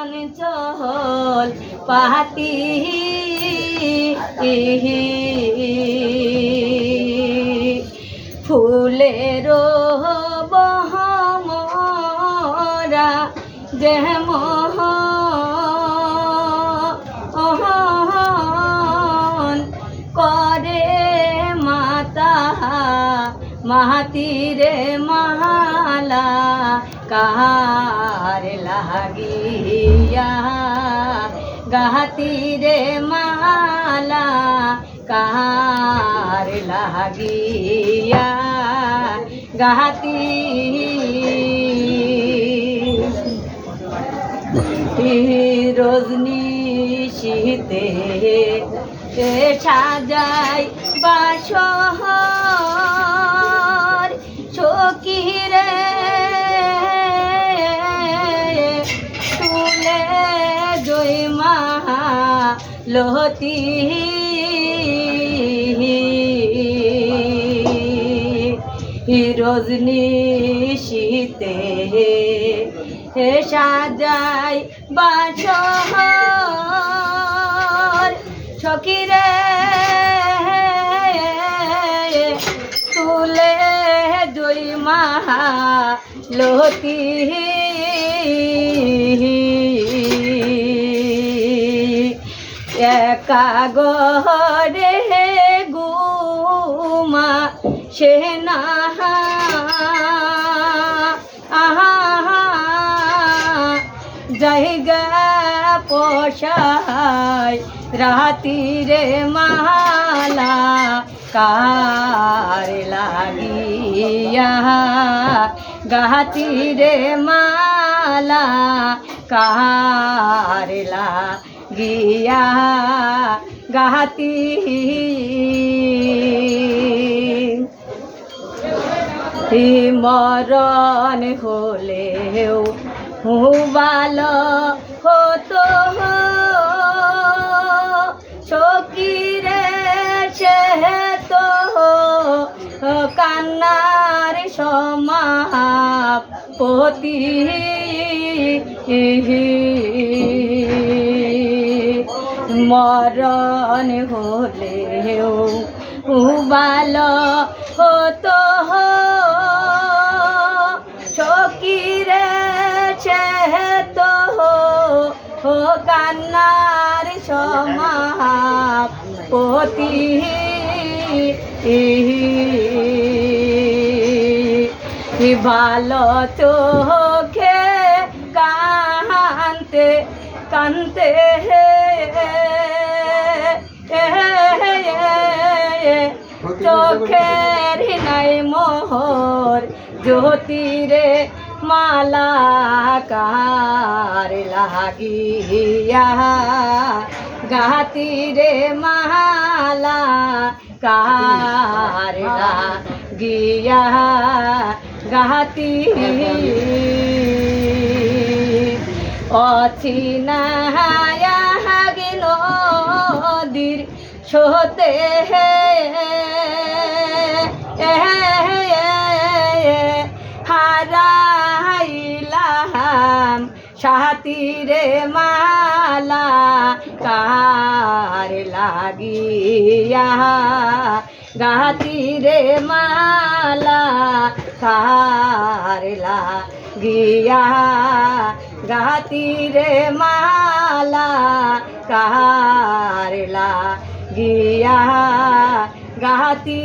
চল পাতি ফুলের বহমরা যেমন করে মাতা মাহাতিরে মালা কাহার লাগিয়া। গাহাতিরে মালা কাহার লাগিয়া। গাহাতি রজনী শীতে সাজাই বাসর লহতি। রজনী শীতে হে সাজাই বাসর। সকিরে তুলে দুই মাহা লতি একা গরে গুমা সে না জায়গা পোষায় রাতিরে মালা কার লাগিয়া গাতিরে মালা কার গাতি মরণ হলেও হুবাল হতো সকিরে সে তো কান্নার সমাপতি মরণ হলেও হুবাল হতো সকিরে চেত হো। কান্নার সমাপতি ভালো চোখে কান্তে চোখের নাই মোহর জ্যোতিরে মালা কার লাগিয়া গাতিরে মালা কার লাগিয়া গাতি অচিনায়া গিল নদীর সোতে হারাইলাম সাতিরে মালা কার লাগিয়া গাতিরে মালা কার লাগিয়া গাতিরে মালা কারলা গিয়া গাতি